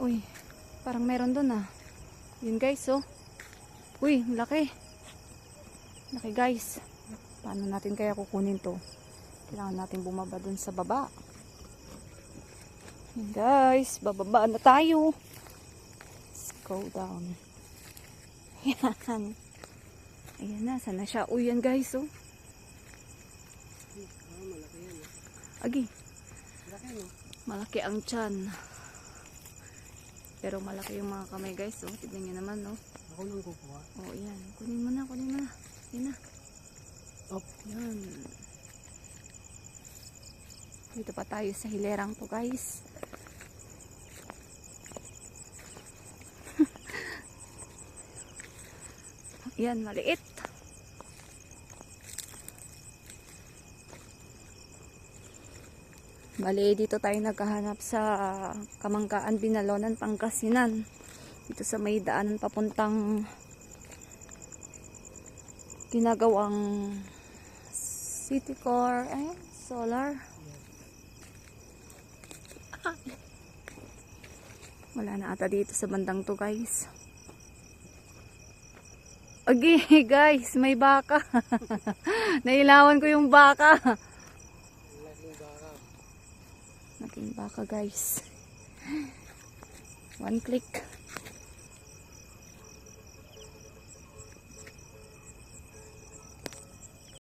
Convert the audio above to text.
Uy, parang meron doon ah. Yun guys, oh. Uy, ang laki. Laki guys. Paano natin kaya kukunin to? Kailangan natin bumaba doon sa baba. Yun guys, bababa na tayo. Let's go down. Yan. Ayan na, sana siya. Uy, yan guys, oh. Ah, malaki yan. ah. Agi, Malaki no? malaki ang tiyan. Pero malaki yung mga kamay guys, oh. Tignan nyo naman, oh. Ako nang kukuha. Oh, yan. Kunin mo na, kunin mo na. Yan na. Op. Yan. Dito pa tayo sa hilerang to, guys. yan, maliit. Bali, dito tayo nagkahanap sa Kamangkaan, Binalonan, Pangasinan. Dito sa may daanan papuntang ginagawang city core, ay, solar. Wala na ata dito sa bandang to, guys. Agi, guys, may baka. Nailawan ko yung baka. Laking baka. Naging baka, guys. One click.